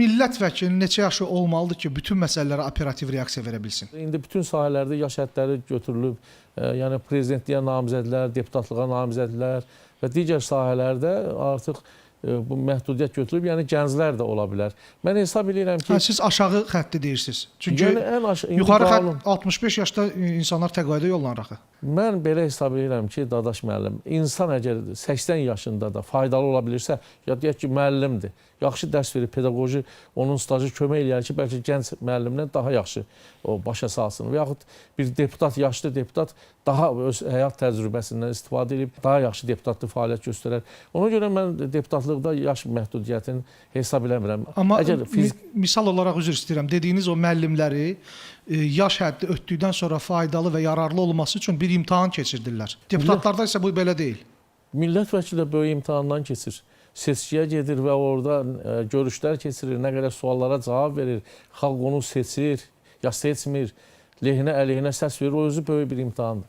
millət vəkili neçə yaşı olmalıdır ki, bütün məsələlərə operativ reaksiya verə bilsin? İndi bütün sahələrdə yaş hədləri götürülüb. E, yəni prezidentliyə namizədlər, deputatlığa namizədlər və digər sahələrdə artıq bu məhdudiyyət götürülüb. Yəni gənclər də ola bilər. Mən hesab edirəm ki, Hə, siz aşağı xətti deyirsiniz. Çünki yəni ən aş indi yuxarı qanun- xətt 65 yaşda insanlar təqaüdə yollanır axı. Mən belə hesab edirəm ki, Dadaş müəllim, insan əgər 80 yaşında da faydalı ola bilirsə, ya deyək ki, müəllimdir, yaxşı dərs verir, pedaqoji onun stajı kömək eləyər ki, bəlkə gənc müəllimdən daha yaxşı o başa salsın. Və yaxud bir deputat, yaşlı deputat daha öz həyat təcrübəsindən istifadə edib daha yaxşı deputatlıq fəaliyyət göstərər. Ona görə mən deputatlıqda yaş məhdudiyyətini hesab eləmirəm. Amma əgər fizik misal olaraq üzr istəyirəm. Dediyiniz o müəllimləri e, yaş həddi ötdükdən sonra faydalı və yararlı olması üçün bir imtahan keçirdirlər. Deputatlarda isə bu belə deyil. Millət vəkili də böyük imtahandan keçir. Seçkiyə gedir və orada ə, görüşlər keçirir, nə qədər suallara cavab verir, xalq onu seçir, ya seçmir, lehinə, əleyhinə səs verir, o özü böyük bir imtahandır.